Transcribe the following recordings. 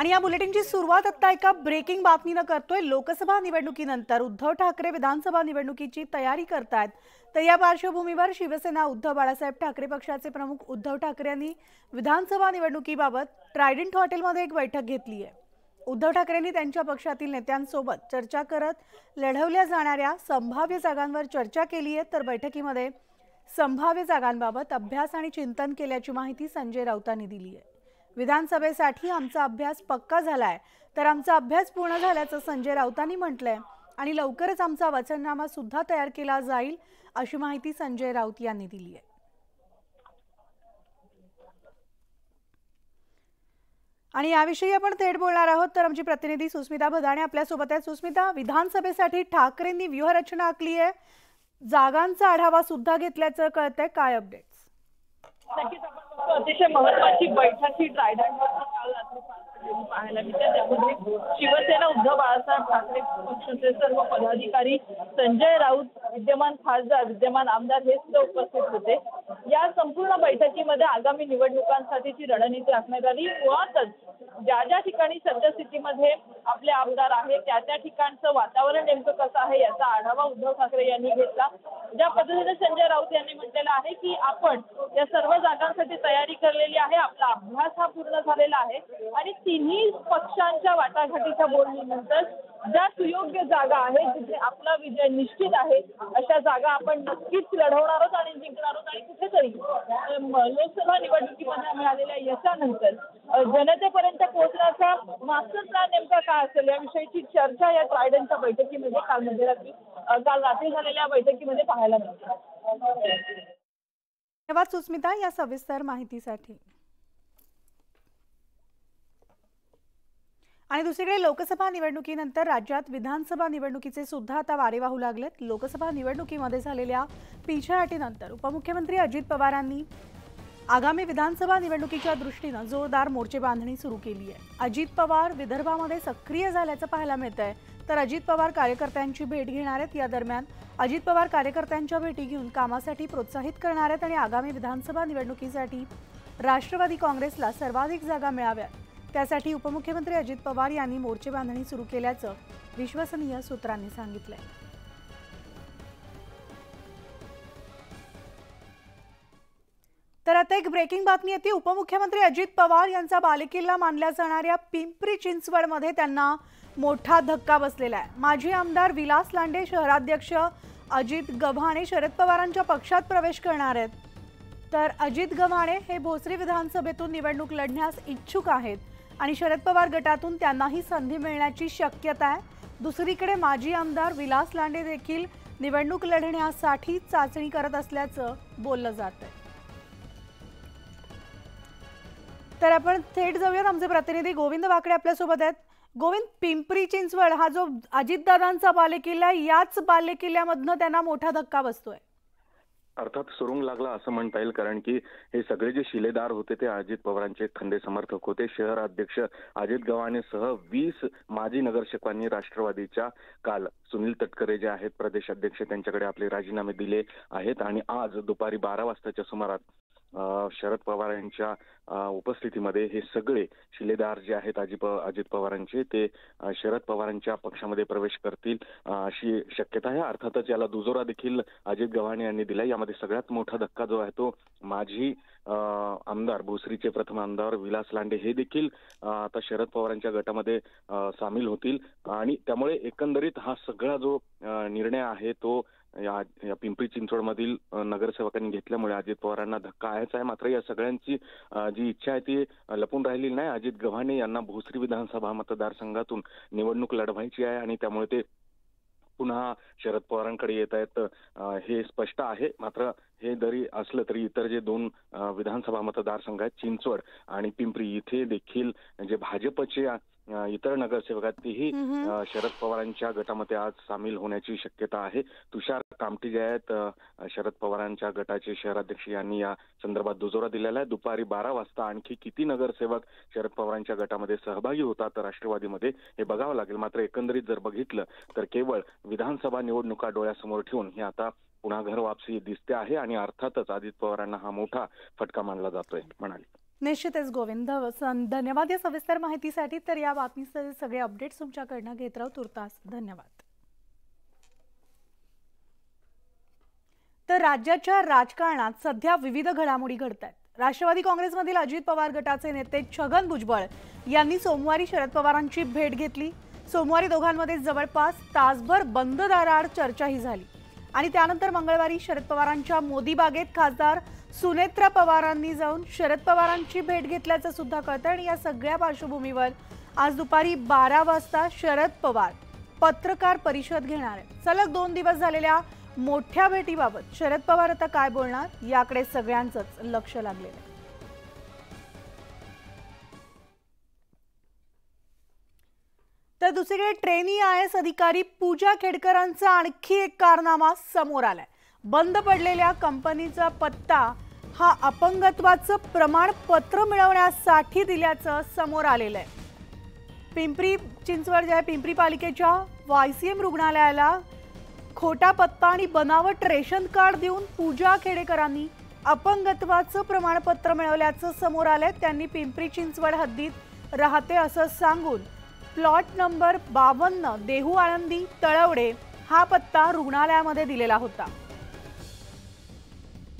आणि या बुलेटिनची सुरुवात आता एका ब्रेकिंग बातमीनं करतोय. लोकसभा निवडणुकीनंतर उद्धव ठाकरे विधानसभा निवडणुकीची तयारी करतायत. तर या पार्श्वभूमीवर शिवसेना उद्धव बाळासाहेब ठाकरे पक्षाचे प्रमुख उद्धव ठाकरे यांनी विधानसभा निवडणुकीबाबत ट्रायडंट हॉटेलमध्ये एक बैठक घेतली आहे उद्धव ठाकरेंनी त्यांच्या पक्षातील नेत्यांसोबत चर्चा करत लढवल्या जाणाऱ्या संभाव्य जागांवर चर्चा केली आहे तर बैठकीमध्ये संभाव्य जागांबाबत अभ्यास आणि चिंतन केल्याची माहिती संजय राऊतांनी दिली आहे विधानसभेसाठी आमचा अभ्यास पक्का झालाय. तर आमचा अभ्यास पूर्ण झाल्याचं संजय राऊतांनी म्हटलंय. आणि लवकरच आमचा वचननामा सुद्धा तयार केला जाईल अशी माहिती संजय राऊत यांनी दिली आहे आणि याविषयी आपण थेट बोलणार आहोत तर आमची प्रतिनिधी सुस्मिता भदाणे आपल्यासोबत आहे सुस्मिता विधानसभेसाठी ठाकरेंनी व्यूहरचना आखली आहे जागांचा आढावा सुद्धा घेतल्याचं कळतंय. काय अपडेट्स नक्कीच आपण अतिशय महत्वाची बैठक ही ट्रायडंटवरती काल रात्री पार पडलेली पाहायला मिळते. त्यामध्ये शिवसेना उद्धव बाळासाहेब ठाकरे पक्षाचे सर्व पदाधिकारी संजय राऊत विद्यमान खासदार विद्यमान आमदार हे सुद्धा उपस्थित होते. या संपूर्ण बैठकीमध्ये आगामी निवडणुकांसाठीची रणनीती आखण्यात आली मुळातच ज्या ज्या ठिकाणी सद्यस्थितीमध्ये आपले आमदार आहेत त्या त्या ठिकाणचं वातावरण नेमकं कसं आहे याचा आढावा उद्धव ठाकरे यांनी घेतला. ज्या पद्धतीने संजय राऊत यांनी म्हटलेलं आहे की आपण या सर्व जागांसाठी तयारी करलेली आहे आपला अभ्यास हा पूर्ण झालेला आहे आणि तिन्ही पक्षांच्या वाटाघाटीच्या बोलणीनंतर ज्या सुयोग्य जागा आहेत जिथे आपला विजय निश्चित आहे त्या जागा आपण नक्कीच लढवणार आणि जिंकणार आणि कुठेतरी लोकसभा निवडणुकीमध्ये मिळालेल्या यशानंतर जनतेपर्यंत पोहोचण्याचा मास्टर प्लॅन नेमका काय असेल याविषयीची चर्चा या ट्रायडनच्या बैठकीमध्ये काल म्हणजे मध्यरात्री काल रात्री झालेल्या बैठकीमध्ये पाहायला मिळते धन्यवाद सुस्मिता या सविस्तर माहितीसाठी. आणि दुसरीकडे लोकसभा निवडणुकीनंतर राज्यात विधानसभा निवडणुकीचे सुद्धा आता वारे वाहू लागलेत. लोकसभा निवडणुकीमध्ये झालेल्या पिछाहाटीनंतर उपमुख्यमंत्री अजित पवारांनी आगामी विधानसभा निवडणुकीच्या दृष्टीनं जोरदार मोर्चे बांधणी सुरू केली आहे. अजित पवार विदर्भामध्ये सक्रिय झाल्याचं पाहायला मिळत आहे तर अजित पवार कार्यकर्त्यांची भेट घेणार आहेत. या दरम्यान अजित पवार कार्यकर्त्यांच्या भेटी घेऊन कामासाठी प्रोत्साहित करणार आहेत आणि आगामी विधानसभा निवडणुकीसाठी राष्ट्रवादी काँग्रेसला सर्वाधिक जागा मिळाव्यात. त्यासाठी उपमुख्यमंत्री अजित पवार यांनी मोर्चे बांधणी सुरू केल्याचं विश्वसनीय सूत्रांनी सांगितलंय. तर आता एक ब्रेकिंग बातमी येते. उपमुख्यमंत्री अजित पवार यांचा बालेकिल्ला मानल्या जाणाऱ्या पिंपरी चिंचवडमध्ये त्यांना मोठा धक्का बसलेला आहे. माजी आमदार विलास लांडे शहराध्यक्ष अजित गव्हाणे शरद पवारांच्या पक्षात प्रवेश करणार आहेत. तर अजित गव्हाणे हे भोसरी विधानसभेतून निवडणूक लढण्यास इच्छुक आहेत. आणि शरद पवार गटातून त्यांनाही संधी मिळण्याची शक्यता आहे. दुसरीकडे माजी आमदार विलास लांडे देखील निवडणूक लढण्यासाठी चाचणी करत असल्याचं बोललं जात आहे तर आपण थेट जाऊयात. आमचे प्रतिनिधी गोविंद वाकडे आपल्यासोबत आहेत. गोविंद पिंपरी चिंचवड हा जो अजितदादांचा बालेकिल्ला आहे, याच बालेकिल्ल्यामधनं त्यांना मोठा धक्का बसतोय. अर्थात सुरुंग लागला असं म्हणता येईल कारण की हे सगळे जे शिलेदार होते ते अजित पवारांचे खंदे समर्थक होते. शहर अध्यक्ष अजित गव्हाणेसह वीस माजी नगरसेवकांनी राष्ट्रवादीच्या काल सुनील तटकरे जे आहेत प्रदेश अध्यक्ष त्यांच्याकडे आपले राजीनामे दिले आहेत. आणि आज दुपारी बारा वाजताच्या सुमारात शरद पवार यांच्या उपस्थितीमध्ये हे सगळे शिलेदार जे आहेत अजित अजित पवारांचे ते शरद पवारांच्या पक्षामध्ये प्रवेश करतील अशी शक्यता आहे. अर्थातच याला दुजोरा देखील अजित गव्हाणे यांनी दिला यामध्ये सगळ्यात मोठा धक्का जो आहे तो माजी आमदार भोसरीचे प्रथम आमदार विलास लांडे हे देखील आता शरद पवारांच्या गटामध्ये सामील होतील. आणि त्यामुळे एकंदरीत हा सगळा जो निर्णय आहे तो या या पिंपरी चिंचवडमधील नगरसेवकांनी घेतल्यामुळे अजित पवारांना धक्का आहेच आहे. मात्र या सगळ्यांची जी इच्छा आहे ती लपून राहिलेली नाही. अजित गव्हाणे यांना भोसरी विधानसभा मतदारसंघातून निवडणूक लढवायची आहे आणि त्यामुळे ते पुन्हा शरद पवारांकडे येत आहेत. हे स्पष्ट आहे. मात्र हे जरी असलं तरी इतर जे दोन विधानसभा मतदारसंघ आहेत चिंचवड आणि पिंपरी इथे देखील जे भाजपचे इतर नगरसेवक तेही शरद पवारांच्या गटामध्ये आज सामील होण्याची शक्यता आहे. तुषार कामटे जे आहेत शरद पवारांच्या गटाचे शहराध्यक्ष यांनी या संदर्भात दुजोरा दिलेला आहे. दुपारी बारा वाजता आणखी किती नगरसेवक शरद पवारांच्या गटामध्ये सहभागी होतात राष्ट्रवादीमध्ये हे बघावं लागेल. मात्र एकंदरीत जर बघितलं तर केवळ विधानसभा निवडणुका डोळ्यासमोर ठेवून ही आता पुन्हा घर वापसी दिसते आहे आणि अर्थातच अजित पवारांना हा मोठा फटका मानला जातोय म्हणाले. निश्चितच गोविंद. धन्यवाद या सविस्तर माहितीसाठी. तर या बातमीचे सगळे अपडेट्स तुमच्याकडनं घेत राहू तुर्तास. धन्यवाद. तर राज्याच्या राजकारणात सध्या विविध घडामोडी घडत आहेत राष्ट्रवादी काँग्रेसमधील अजित पवार गटाचे नेते छगन भुजबळ यांनी सोमवारी शरद पवारांची भेट घेतली. सोमवारी दोघांमध्ये जवळपास तासभर बंद दाराआड चर्चाही झाली. आणि त्यानंतर मंगळवारी शरद पवारांच्या मोदी बागेत खासदार सुनेत्रा पवारांनी जाऊन शरद पवारांची भेट घेतल्याचं सुद्धा कळतं आणि या सगळ्या पार्श्वभूमीवर आज दुपारी बारा वाजता शरद पवार पत्रकार परिषद घेणार आहेत. सलग दोन दिवस झालेल्या मोठ्या भेटीबाबत शरद पवार आता काय बोलणार याकडे सगळ्यांचंच लक्ष लागलेलं आहे. तर दुसरीकडे ट्रेनी आय एस अधिकारी पूजा खेडकरांचा आणखी एक कारनामा समोर आलाय. बंद पडलेल्या कंपनीचा पत्ता हा अपंगत्वाचं प्रमाणपत्र मिळवण्यासाठी दिल्याचं समोर आलेलं आहे. पिंपरी चिंचवड ज्या पिंपरी पालिकेच्या वाय सी एम रुग्णालयाला खोटा पत्ता आणि बनावट रेशन कार्ड देऊन पूजा खेडेकरांनी अपंगत्वाचं प्रमाणपत्र मिळवल्याचं समोर आलंय. त्यांनी पिंपरी चिंचवड हद्दीत राहते असं सांगून प्लॉट नंबर बावन्न देहू आळंदी तळवडे हा पत्ता रुग्णालयामध्ये दिलेला होता.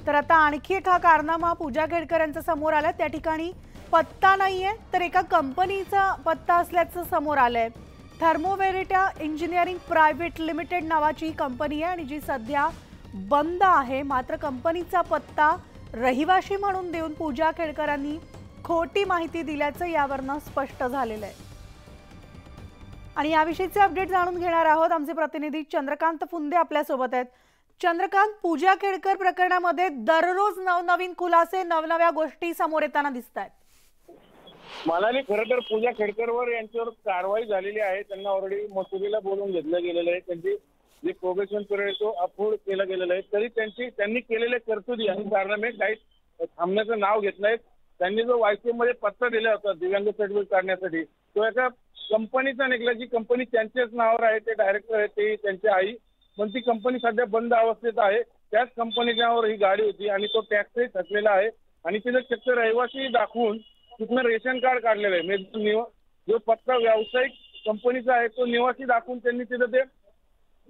तर आता आणखी एक हा कारनामा पूजा खेडकर यांचा समोर आलाय. त्या ठिकाणी पत्ता नाहीये तर एका कंपनीचा पत्ता असल्याचं समोर आलंय. थर्मोवेरिटा इंजिनिअरिंग प्रायव्हेट लिमिटेड नावाची ही कंपनी आहे आणि जी सध्या बंद आहे. मात्र कंपनीचा पत्ता रहिवाशी म्हणून देऊन पूजा खेडकरांनी खोटी माहिती दिल्याचं यावरनं स्पष्ट झालेलं आहे. आणि याविषयीचे अपडेट जाणून घेणार आहोत. आमचे प्रतिनिधी चंद्रकांत फुंदे आपल्यासोबत आहेत. चंद्रकांत पूजा केळकर प्रकरणामध्ये दररोज नवनवीन खुलासे नवनव्या गोष्टी समोर येताना दिसत आहेत मनाली खरं तर पूजा खेडकरवर यांच्यावर कारवाई झालेली आहे. त्यांना ऑलरेडी मसुरीला बोलून घेतलं गेलेलं आहे. त्यांची जे प्रोबेशन पिरियड तो अप्रूव्ह केला गेलेला आहे. तरी त्यांची त्यांनी केलेले कर्तुदी आणि कारणामुळे काही थांबण्याचं नाव घेतलंय. त्यांनी जो वायसीएममध्ये पत्ता दिला होता दिव्यांग सर्टिफिकेट काढण्यासाठी तो एका कंपनीचा निघला जी कंपनी त्यांच्याच नावावर आहे ते डायरेक्टर आहे ते त्यांची आई. पण ती कंपनी सध्या बंद अवस्थेत आहे. त्याच कंपनीच्या नावावर ही गाडी होती आणि तो टॅक्सही थकलेला आहे. आणि तिथं चक्क रहिवासी दाखवून तिथनं रेशन कार्ड काढलेलं आहे. म्हणजे जो पत्ता व्यावसायिक कंपनीचा आहे तो निवासी दाखवून त्यांनी तिथं ते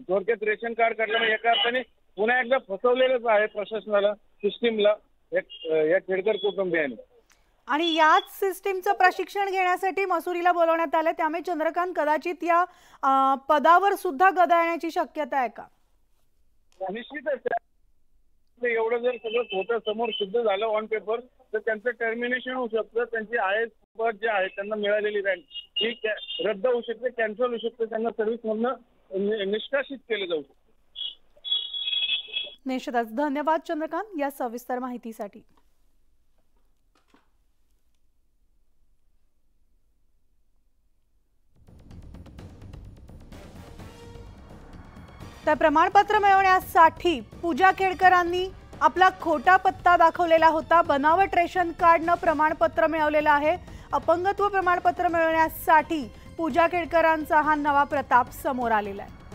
थोडक्यात रेशन कार्ड काढल्यामुळे एका अर्थाने पुन्हा एकदा फसवलेलंच आहे प्रशासनाला सिस्टीमला या खेडकर कुटुंबियांनी. आणि याच सिस्टीमचं प्रशिक्षण घेण्यासाठी मसुरीला बोलवण्यात आलं. त्यामुळे चंद्रकांत कदाचित या पदावर सुद्धा गदा येण्याची शक्यता आहे का? निश्चितच ते एवढं जर सगळं खोटं समोर सिद्ध झालं ऑन पेपर तर त्यांचं टर्मिनेशन होऊ शकतं. त्यांची आय एस पद जे आहे त्यांना मिळालेली रँक ही रद्द होऊ शकते कॅन्सल होऊ शकते. त्यांना सर्व्हिस मधनं निष्कासित केलं जाऊ शकतं. निश्चितच. धन्यवाद चंद्रकांत या सविस्तर माहितीसाठी. तर प्रमाणपत्र मिळवण्यासाठी पूजा केळकरांनी आपला खोटा पत्ता दाखवलेला होता. बनावट रेशन कार्डनं प्रमाणपत्र मिळवलेलं आहे. अपंगत्व प्रमाणपत्र मिळवण्यासाठी पूजा केळकरांचा हा नवा प्रताप समोर आलेला आहे.